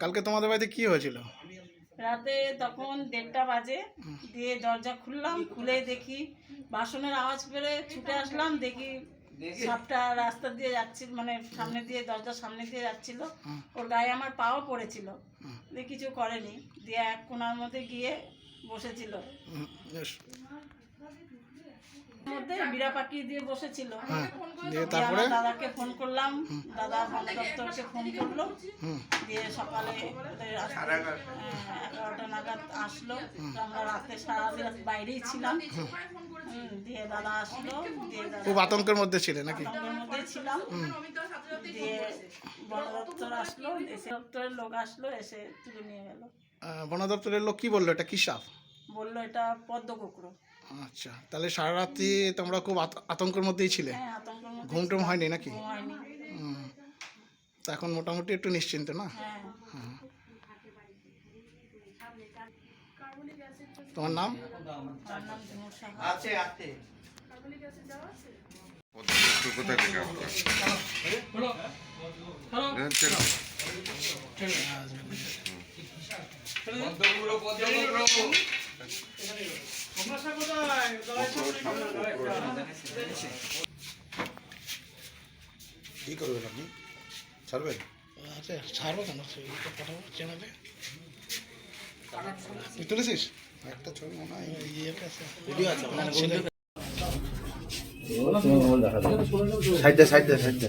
কালকে তোমাদের বাড়িতে কি হয়েছিল? রাতে তখন দেড়টা বাজে দিয়ে দরজা খুললাম খুলে দেখি বাসনের আওয়াজ পেরে ছুটে আসলাম দেখি সাপটা রাস্তা দিয়ে যাচ্ছিল মানে সামনে দিয়ে দরজার সামনে দিয়ে যাচ্ছিল। ওর গায়ে আমার পাও পড়েছিল দিয়ে কিছু করেনি দিয়ে এক কোনার মধ্যে গিয়ে বসেছিল। মধ্যে বিড়া পাখি দিয়ে বসেছিল। হ্যাঁ দিয়ে তারপরে? দাদাকে ফোন করলাম। দাদা বন দপ্তরকে ফোন করল। দিয়ে সকালে হ্যাঁ, এগারোটা নাগাদ আসলো। আমরা রাতে সারা রাত বাইরেই ছিলাম। দিয়ে দাদা আসলো। দিয়ে খুব আতঙ্কের মধ্যে ছিলে নাকি? আতঙ্কের মধ্যে ছিলাম। দিয়ে বন দপ্তর আসলো। এসে দপ্তরের লোক আসলো এসে তুলে নিয়ে গেল। বন দপ্তরের লোক কি বলল? এটা কি সাপ? বলল এটা পদ্ম কুকুরো। আচ্ছা তাহলে সারা রাত্রি তোমরা খুব আত- আতঙ্কের মধ্যেই ছিলে? হ্যাঁ আতঙ্কের মধ্যে ঘুম টুম হয়নি নাকি? হুম। তা এখন মোটামুটি একটু নিশ্চিন্ত না? হ্যাঁ। তোমার নাম? কোথায় চলো কি করবেন আপনি? ছাড়বেন? আচ্ছা ছাড়বো কেন? পাঠাবো চ্যানেলে তুই তুলেছিস? একটা ছবি মনে হয়। ইয়েটা আছে সাইডে সাইডে সাইডে।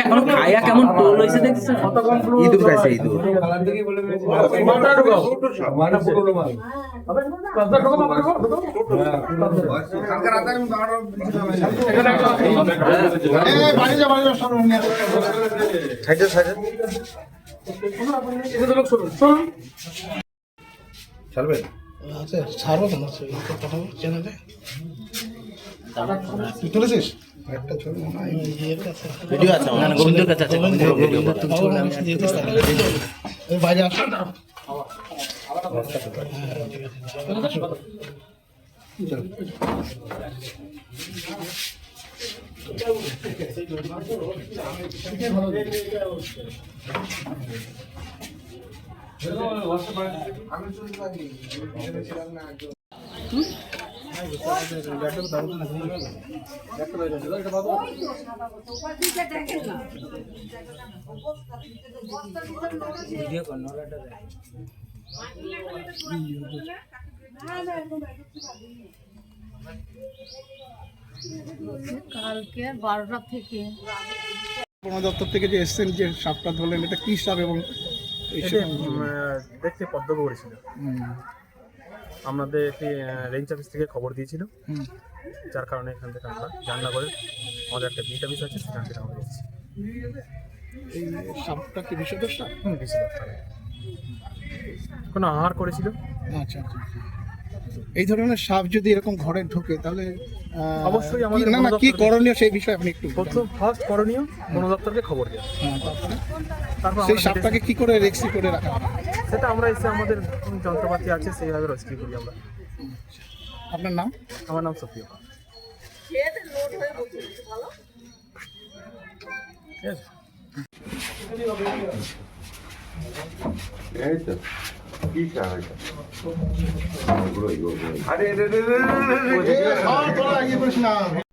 এখন খাইয়া কেমন টোল হয়েছে দেখছেন ইঁদুর খাইছে ইঁদুর সাইডে সাইডে ছাড়বেন? আচ্ছা ছাড়বো কেন তো পাঠাবো চ্যানেলে তুই তুলেছিস একটা ছবি মনে হয়। ভিডিও আছে আমার। গোবিন্দর কাছে আছে। কালকে বারোটা থেকে। বন দপ্তর থেকে যে এসছেন যে সাপটা ধরলেন, এটা কি সাপ এবং দেখতে পদ্ম করেছিল। আমাদের একটি রেঞ্জ অফিস থেকে খবর দিয়েছিল। যার কারণে এখান থেকে আমরা করে আমাদের একটা বিট অফিস আছে সেখান থেকে আমরা এসেছি। এই সাপটা কি হুম কোনো আহার করেছিল? আচ্ছা আচ্ছা। এই ধরনের সাপ যদি এরকম ঘরে ঢোকে তাহলে অবশ্যই আমাদের না না কি করণীয় সেই বিষয়ে আপনি একটু প্রথম ফার্স্ট করণীয় বন দপ্তরকে খবর দেওয়া। হ্যাঁ, তারপর? সেই সাপটাকে কি করে রেক্সি করে রাখা সেটা- সেটা আমরা এসে আমাদের যন্ত্রপাতি আছে সেইভাবে রেস্কিউ করি আমরা। আপনার নাম? আমার নাম সফিয়া। ঠিক আছে কি চাই আরে রে রে রে রে রে রে